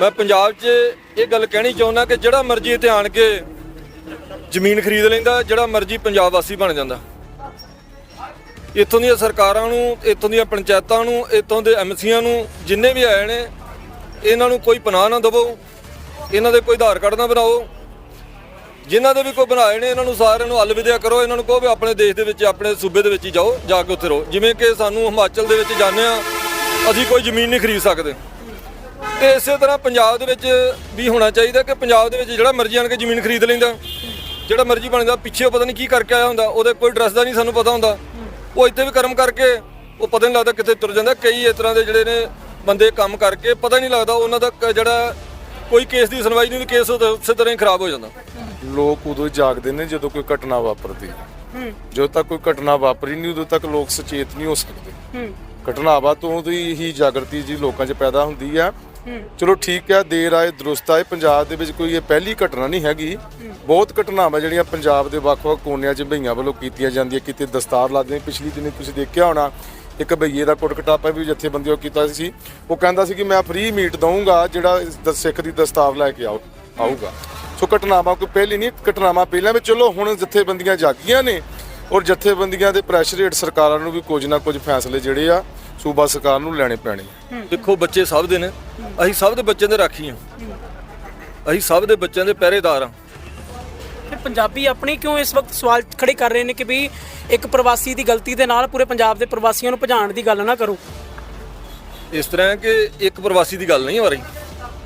ਮੈਂ ਪੰਜਾਬ 'ਚ ਇਹ ਗੱਲ ਕਹਿਣੀ ਚਾਹੁੰਦਾ ਕਿ ਜਿਹੜਾ ਮਰਜ਼ੀ ਇੱਥੇ ਆਣ ਕੇ ਜ਼ਮੀਨ ਖਰੀਦ ਲੈਂਦਾ, ਜਿਹੜਾ ਮਰਜ਼ੀ ਪੰਜਾਬ ਵਾਸੀ ਬਣ ਜਾਂਦਾ। ਇੱਥੋਂ ਦੀਆਂ ਸਰਕਾਰਾਂ ਨੂੰ, ਇੱਥੋਂ ਦੀਆਂ ਪੰਚਾਇਤਾਂ ਨੂੰ, ਇੱਥੋਂ ਦੇ ਐਮਸੀਆਂ ਨੂੰ, ਜਿੰਨੇ ਵੀ ਆਏ ਨੇ, ਇਹਨਾਂ ਨੂੰ ਕੋਈ ਪਨਾਹ ਨਾ ਦਿਵੋ, ਇਹਨਾਂ ਦੇ ਕੋਈ ਆਧਾਰ ਕਾਰਡ ਨਾ ਬਣਾਓ। ਜਿਨ੍ਹਾਂ ਦੇ ਵੀ ਕੋਈ ਬਣਾਏ ਨੇ, ਇਹਨਾਂ ਨੂੰ ਸਾਰਿਆਂ ਨੂੰ ਅਲਵਿਦਿਆ ਕਰੋ, ਇਹਨਾਂ ਨੂੰ ਕਹੋ ਵੀ ਆਪਣੇ ਦੇਸ਼ ਦੇ ਵਿੱਚ, ਆਪਣੇ ਸੂਬੇ ਦੇ ਵਿੱਚ ਹੀ ਜਾਓ, ਜਾ ਕੇ ਉੱਥੇ ਰਹੋ। ਜਿਵੇਂ ਕਿ ਸਾਨੂੰ ਹਿਮਾਚਲ ਦੇ ਵਿੱਚ ਜਾਂਦੇ ਆ ਅਸੀਂ ਕੋਈ ਜ਼ਮੀਨ ਨਹੀਂ ਖਰੀਦ ਸਕਦੇ। ਤੇ ਇਸੇ ਤਰ੍ਹਾਂ ਪੰਜਾਬ ਦੇ ਵਿੱਚ ਵੀ ਹੋਣਾ ਚਾਹੀਦਾ ਕਿ ਪੰਜਾਬ ਦੇ ਵਿੱਚ ਜਿਹੜਾ ਮਰਜ਼ੀ ਆਣ ਕੇ ਜ਼ਮੀਨ ਖਰੀਦ ਲੈਂਦਾ। ਜਿਹੜਾ ਮਰਜ਼ੀ ਬਣਦਾ ਪਿੱਛੇ ਪਤਾ ਨਹੀਂ ਕੀ ਕਰਕੇ ਆਇਆ ਹੁੰਦਾ ਉਹਦੇ ਕੋਈ ਡਰੈਸ ਦਾ ਨਹੀਂ ਸਾਨੂੰ ਪਤਾ ਹੁੰਦਾ। ਉਹ ਇੱਥੇ ਵੀ ਕਰਮ ਕਰਕੇ ਉਹ ਪਤਾ ਨਹੀਂ ਲੱਗਦਾ ਕਿੱਥੇ ਤੁਰ ਜਾਂਦਾ। ਕਈ ਇਸ ਤਰ੍ਹਾਂ ਦੇ ਜਿਹੜੇ ਨੇ ਬੰਦੇ ਕੰਮ ਕਰਕੇ ਪਤਾ ਨਹੀਂ ਲੱਗਦਾ ਉਹਨਾਂ ਦਾ ਜਿਹੜਾ ਕੋਈ ਕੇਸ ਦੀ ਸੁਣਵਾਈ ਨਹੀਂ ਕੇਸ ਉਸੇ ਤਰ੍ਹਾਂ ਹੀ ਖਰਾਬ ਹੋ ਜਾਂਦਾ। ਲੋਕ ਉਦੋਂ ਹੀ ਜਾਗਦੇ ਨੇ ਜਦੋਂ ਕੋਈ ਘਟਨਾ ਵਾਪਰਦੀ ਹੈ। ਜਦੋਂ ਤੱਕ ਕੋਈ ਘਟਨਾ ਵਾਪਰੀ ਨਹੀਂ ਉਦੋਂ ਤੱਕ ਲੋਕ ਸੁਚੇਤ ਨਹੀਂ ਹੋ ਸਕਦੇ। ਘਟਨਾਵਾਂ ਤੋਂ ਹੀ ਹੀ ਜਾਗਰਤੀ ਜੀ ਲੋਕਾਂ 'ਚ ਪੈਦਾ ਹੁੰਦੀ ਆ। ਚਲੋ ਠੀਕ ਹੈ, ਦੇਰ ਆਏ, ਦਰੁਸਤ ਆਏ। ਪੰਜਾਬ ਦੇ ਵਿੱਚ ਕੋਈ ਇਹ ਪਹਿਲੀ ਘਟਨਾ ਨਹੀਂ ਹੈਗੀ। ਬਹੁਤ ਘਟਨਾਵਾਂ ਜਿਹੜੀਆਂ ਪੰਜਾਬ ਦੇ ਵੱਖ-ਵੱਖ ਕੋਨਿਆਂ 'ਚ ਭਈਆਂ ਵੱਲੋਂ ਕੀਤੀਆਂ ਜਾਂਦੀਆਂ, ਕਿਤੇ ਦਸਤਾਰ ਲਾਦੇ ਪਿਛਲੀ ਦਿਨੀ ਤੁਸੀਂ ਦੇਖਿਆ ਹੋਣਾ, ਇੱਕ ਭਈਏ ਦਾ ਕੁੱਟ ਵੀ ਜਥੇਬੰਦੀਆਂ ਕੀਤਾ ਸੀ। ਉਹ ਕਹਿੰਦਾ ਸੀ ਕਿ ਮੈਂ ਫ੍ਰੀ ਮੀਟ ਦਊਂਗਾ, ਜਿਹੜਾ ਸਿੱਖ ਦੀ ਦਸਤਾਰ ਲੈ ਕੇ ਆਉ ਆਊਗਾ। ਸੋ ਘਟਨਾਵਾਂ ਕੋਈ ਪਹਿਲੀ ਨਹੀਂ, ਘਟਨਾਵਾਂ ਪਹਿਲਾਂ ਵੀ। ਚਲੋ ਹੁਣ ਜਥੇਬੰਦੀਆਂ ਜਾਗੀਆਂ ਨੇ। ਔਰ ਜਥੇਬੰਦੀਆਂ ਦੇ ਪ੍ਰੈਸ਼ਰ ਹੇਠ ਸਰਕਾਰਾਂ ਨੂੰ ਵੀ ਕੁਝ ਨਾ ਕੁਝ ਫੈਸਲੇ ਜਿਹੜੇ ਆ ਸੂਬਾ ਸਰਕਾਰ ਨੂੰ ਲੈਣੇ ਪੈਣੇ। ਦੇਖੋ ਬੱਚੇ ਸਭ ਦੇ ਨੇ। ਅਸੀਂ ਸਭ ਦੇ ਬੱਚਿਆਂ ਦੇ ਰਾਖੀ ਆ। ਅਸੀਂ ਸਭ ਦੇ ਬੱਚਿਆਂ ਦੇ ਪਹਿਰੇਦਾਰ ਆ। ਫਿਰ ਪੰਜਾਬੀ ਆਪਣੀ ਕਿਉਂ ਇਸ ਵਕਤ ਸਵਾਲ ਖੜੇ ਕਰ ਰਹੇ ਨੇ ਕਿ ਵੀ ਇੱਕ ਪ੍ਰਵਾਸੀ ਦੀ ਗਲਤੀ ਦੇ ਨਾਲ ਪੂਰੇ ਪੰਜਾਬ ਦੇ ਪ੍ਰਵਾਸੀਆਂ ਨੂੰ ਭਜਾਉਣ ਦੀ ਗੱਲ ਨਾ ਕਰੋ? ਇਸ ਤਰ੍ਹਾਂ ਹੈ ਕਿ ਇੱਕ ਪ੍ਰਵਾਸੀ ਦੀ ਗੱਲ ਨਹੀਂ ਆ ਰਹੀ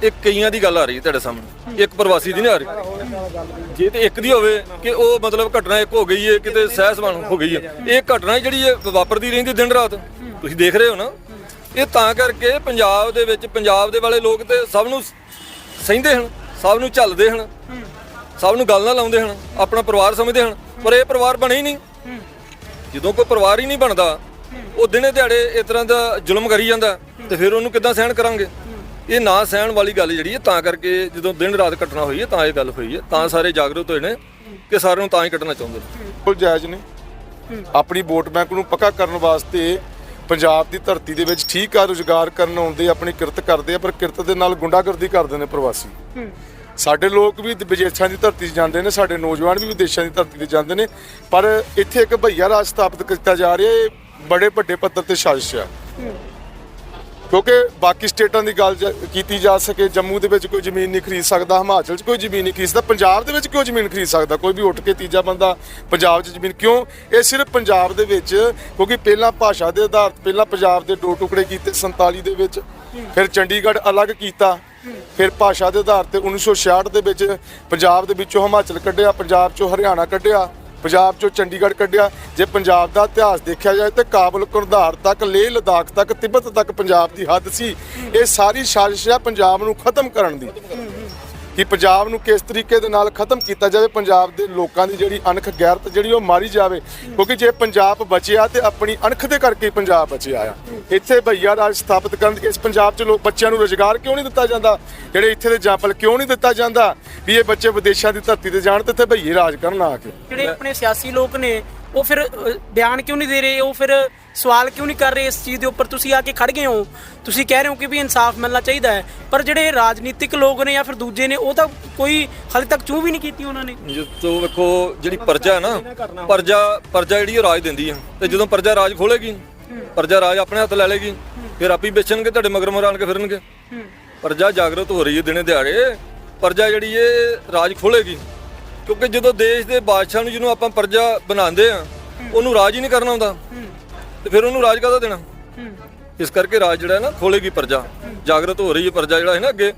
ਇਹ ਕਈਆਂ ਦੀ ਗੱਲ ਆ ਰਹੀ ਹੈ ਤੁਹਾਡੇ ਸਾਹਮਣੇ। ਇੱਕ ਪ੍ਰਵਾਸੀ ਦੀ ਨਹੀਂ ਆ ਰਹੀ। ਜੇ ਤੇ ਇੱਕ ਦੀ ਹੋਵੇ ਕਿ ਉਹ ਮਤਲਬ ਘਟਨਾ ਇੱਕ ਹੋ ਗਈ ਹੈ, ਕਿਤੇ ਸਹਿਸਵਾਨ ਹੋ ਗਈ ਹੈ। ਇਹ ਘਟਨਾ ਜਿਹੜੀ ਹੈ ਵਾਪਰਦੀ ਰਹਿੰਦੀ ਦਿਨ ਰਾਤ। ਤੁਸੀਂ ਦੇਖ ਰਹੇ ਹੋ ਨਾ? ਇਹ ਤਾਂ ਕਰਕੇ ਪੰਜਾਬ ਦੇ ਵਿੱਚ ਪੰਜਾਬ ਦੇ ਵਾਲੇ ਲੋਕ ਤੇ ਸਭ ਨੂੰ ਸਹਿੰਦੇ ਹਨ, ਸਭ ਨੂੰ ਝੱਲਦੇ ਹਨ, ਸਭ ਨੂੰ ਗੱਲ ਨਾ ਲਾਉਂਦੇ ਹਨ, ਆਪਣਾ ਪਰਿਵਾਰ ਸਮਝਦੇ ਹਨ, ਪਰ ਇਹ ਪਰਿਵਾਰ ਬਣੇ ਹੀ ਨਹੀਂ। ਜਦੋਂ ਕੋਈ ਪਰਿਵਾਰ ਹੀ ਨਹੀਂ ਬਣਦਾ, ਉਹ ਦਿਨੇ ਦਿਹਾੜੇ ਇਸ ਤਰ੍ਹਾਂ ਦਾ ਜ਼ੁਲਮ ਕਰੀ ਜਾਂਦਾ, ਤੇ ਫਿਰ ਉਹਨੂੰ ਕਿੱਦਾਂ ਸਹਿਣ ਕਰਾਂਗੇ? ਇਹ ਨਾ ਸਹਿਣ ਵਾਲੀ ਗੱਲ ਜਿਹੜੀ ਹੈ ਤਾਂ ਕਰਕੇ ਜਦੋਂ ਦਿਨ ਰਾਤ ਕੱਟਣਾ ਹੋਈ ਹੈ ਤਾਂ ਇਹ ਗੱਲ ਹੋਈ ਹੈ। ਤਾਂ ਸਾਰੇ ਜਾਗਰੂਕ ਹੋਏ ਨੇ ਕਿ ਸਾਰਿਆਂ ਨੂੰ ਤਾਂ ਹੀ ਕੱਟਣਾ ਚਾਹੁੰਦੇ ਨੇ। ਬਿਲਕੁਲ ਜਾਇਜ਼ ਨੇ। ਆਪਣੀ ਵੋਟ ਬੈਂਕ ਨੂੰ ਪੱਕਾ ਕਰਨ ਵਾਸਤੇ ਪੰਜਾਬ ਦੀ ਧਰਤੀ ਦੇ ਵਿੱਚ ਠੀਕ ਆ ਰੁਜ਼ਗਾਰ ਕਰਨ ਆਉਂਦੇ ਆਪਣੀ ਕਿਰਤ ਕਰਦੇ ਆ ਪਰ ਕਿਰਤ ਦੇ ਨਾਲ ਗੁੰਡਾਗਰਦੀ ਕਰਦੇ ਨੇ ਪ੍ਰਵਾਸੀ। ਸਾਡੇ ਲੋਕ ਵੀ ਵਿਦੇਸ਼ਾਂ ਦੀ ਧਰਤੀ 'ਤੇ ਜਾਂਦੇ ਨੇ ਸਾਡੇ ਨੌਜਵਾਨ ਵੀ ਵਿਦੇਸ਼ਾਂ ਦੀ ਧਰਤੀ ਤੇ ਜਾਂਦੇ ਨੇ ਪਰ ਇੱਥੇ ਇੱਕ ਭਈਆ ਰਾਜ ਸਥਾਪਿਤ ਕੀਤਾ ਜਾ ਰਿਹਾ ਇਹ ਬੜੇ ਵੱਡੇ ਪੱਧਰ ਤੇ ਸਾਜ਼ਿਸ਼ ਆ। ਕਿਉਂਕਿ ਬਾਕੀ ਸਟੇਟਾਂ ਦੀ ਗੱਲ ਜ- ਕੀਤੀ ਜਾ ਸਕੇ, ਜੰਮੂ ਦੇ ਵਿੱਚ ਕੋਈ ਜ਼ਮੀਨ ਨਹੀਂ ਖਰੀਦ ਸਕਦਾ, ਹਿਮਾਚਲ 'ਚ ਕੋਈ ਜ਼ਮੀਨ ਨਹੀਂ ਖਰੀਦ ਸਕਦਾ, ਪੰਜਾਬ ਦੇ ਵਿੱਚ ਕਿਉਂ ਜ਼ਮੀਨ ਖਰੀਦ ਸਕਦਾ? ਕੋਈ ਵੀ ਉੱਠ ਕੇ ਤੀਜਾ ਬੰਦਾ ਪੰਜਾਬ 'ਚ ਜ਼ਮੀਨ ਕਿਉਂ? ਇਹ ਸਿਰਫ ਪੰਜਾਬ ਦੇ ਵਿੱਚ, ਕਿਉਂਕਿ ਪਹਿਲਾਂ ਭਾਸ਼ਾ ਦੇ ਆਧਾਰ ਤੇ ਪਹਿਲਾਂ ਪੰਜਾਬ ਦੇ ਦੋ ਟੁਕੜੇ ਕੀਤੇ 47 ਦੇ ਵਿੱਚ, ਫਿਰ ਚੰਡੀਗੜ੍ਹ ਅਲੱਗ ਕੀਤਾ, ਫਿਰ ਭਾਸ਼ਾ ਦੇ ਆਧਾਰ ਤੇ 1966 ਦੇ ਵਿੱਚ ਪੰਜਾਬ ਦੇ ਵਿੱਚੋਂ ਹਿਮਾਚਲ ਕੱਢਿਆ, ਪੰਜਾਬ 'ਚੋਂ ਹਰਿਆਣਾ ਕੱਢਿਆ ਪੰਜਾਬ ਚੋਂ ਚੰਡੀਗੜ੍ਹ ਕੱਢਿਆ। ਜੇ ਪੰਜਾਬ ਦਾ ਇਤਿਹਾਸ ਦੇਖਿਆ ਜਾਏ ਤੇ ਕਾਬਲ ਕੁਰਧਾਰ ਤੱਕ, ਲੇਹ ਲਦਾਖ ਤੱਕ, ਤਿੱਬਤ ਤੱਕ ਪੰਜਾਬ ਦੀ ਹੱਦ ਸੀ। ਇਹ ਸਾਰੀ ਸਾਜ਼ਿਸ਼ ਹੈ ਪੰਜਾਬ ਨੂੰ ਖਤਮ ਕਰਨ ਦੀ। ਕਿ ਪੰਜਾਬ ਨੂੰ ਕਿਸ ਤਰੀਕੇ ਦੇ ਨਾਲ ਖਤਮ ਕੀਤਾ ਜਾਵੇ, ਪੰਜਾਬ ਦੇ ਲੋਕਾਂ ਦੀ ਜਿਹੜੀ ਅਣਖ ਗੈਰਤ ਜਿਹੜੀ ਉਹ ਮਾਰੀ ਜਾਵੇ। ਕਿਉਂਕਿ ਜੇ ਪੰਜਾਬ ਬਚਿਆ ਤੇ ਆਪਣੀ ਅਣਖ ਦੇ ਕਰਕੇ ਪੰਜਾਬ ਬਚਿਆ ਆ। ਇੱਥੇ ਭਈਆ ਰਾਜ ਸਥਾਪਿਤ ਕਰਨ ਇਸ ਪੰਜਾਬ 'ਚ ਲੋਕ ਬੱਚਿਆਂ ਨੂੰ ਰੋਜ਼ਗਾਰ ਕਿਉਂ ਨਹੀਂ ਦਿੱਤਾ ਜਾਂਦਾ? ਜਿਹੜੇ ਇੱਥੇ ਦੇ ਜਾਂਪਲ ਕਿਉਂ ਨਹੀਂ ਦਿੱਤਾ ਜਾਂਦਾ? ਵੀ ਇਹ ਬੱਚੇ ਵਿਦੇਸ਼ਾਂ ਦੀ ਧਰਤੀ ਤੇ ਜਾਣ ਤੇ ਇੱਥੇ ਭਈਏ ਰਾਜ ਕਰਨ ਆ ਕੇ। ਜਿਹੜੇ ਆਪਣੇ ਸਿਆਸੀ ਲੋਕ ਨੇ ਉਹ ਫਿਰ ਬਿਆਨ ਕਿਉਂ ਨਹੀਂ ਦੇ ਰਹੇ? ਉਹ ਫਿਰ ਸਵਾਲ ਕਿਉਂ ਨਹੀਂ ਕਰ ਰਹੇ ਇਸ ਚੀਜ਼ ਦੇ ਉੱਪਰ? ਤੁਸੀਂ ਆ ਕੇ ਖੜ ਗਏ ਹੋ। ਤੁਸੀਂ ਕਹਿ ਰਹੇ ਹੋ ਕਿ ਵੀ ਇਨਸਾਫ ਮਿਲਣਾ ਚਾਹੀਦਾ ਹੈ। ਪਰ ਜਿਹੜੇ ਰਾਜਨੀਤਿਕ ਲੋਕ ਨੇ ਜਾਂ ਫਿਰ ਦੂਜੇ ਨੇ ਉਹ ਤਾਂ ਕੋਈ ਹਾਲੇ ਤੱਕ ਚੂਹ ਵੀ ਨਹੀਂ ਕੀਤੀ ਉਹਨਾਂ ਨੇ। ਜਦੋਂ ਵੇਖੋ ਜਿਹੜੀ ਪਰਜਾ ਹੈ ਨਾ ਪਰਜਾ ਪਰਜਾ ਜਿਹੜੀ ਉਹ ਰਾਜ ਦਿੰਦੀ ਆ ਤੇ ਜਦੋਂ ਪਰਜਾ ਰਾਜ ਖੋਲੇਗੀ ਪਰਜਾ ਰਾਜ ਆਪਣੇ ਹੱਥ ਲੈ ਲੇਗੀ ਫਿਰ ਆਪੀ ਵੇਚਣਗੇ ਤੁਹਾਡੇ ਮਗਰ ਮਰਾਣ ਕੇ ਫਿਰਨਗੇ। ਪਰਜਾ ਜਾਗਰੂਕ ਹੋ ਰਹੀ ਹੈ ਦਿਨੇ ਦਿਹਾੜੇ। ਪਰਜਾ ਜਿਹੜੀ ਇਹ ਰਾਜ ਖੋਲੇਗੀ ਕਿਉਂਕਿ ਜਦੋਂ ਦੇਸ਼ ਦੇ ਬਾਦਸ਼ਾਹ ਨੂੰ ਜਿਹਨੂੰ ਆਪਾਂ ਪਰਜਾ ਬਣਾਉਂਦੇ ਆ ਉਹਨੂੰ ਰਾਜ ਹੀ ਨਹੀਂ ਕਰਨਾ ਆਉਂਦਾ ਤੇ ਫਿਰ ਉਹਨੂੰ ਰਾਜ ਕਾਹਦਾ ਦੇਣਾ? ਇਸ ਕਰਕੇ ਰਾਜ ਜਿਹੜਾ ਹੈ ਨਾ ਖੋਲੇਗੀ ਪਰਜਾ। ਜਾਗਰਤ ਹੋ ਰਹੀ ਹੈ ਪਰਜਾ ਜਿਹੜਾ ਹੈ ਨਾ ਅੱਗੇ।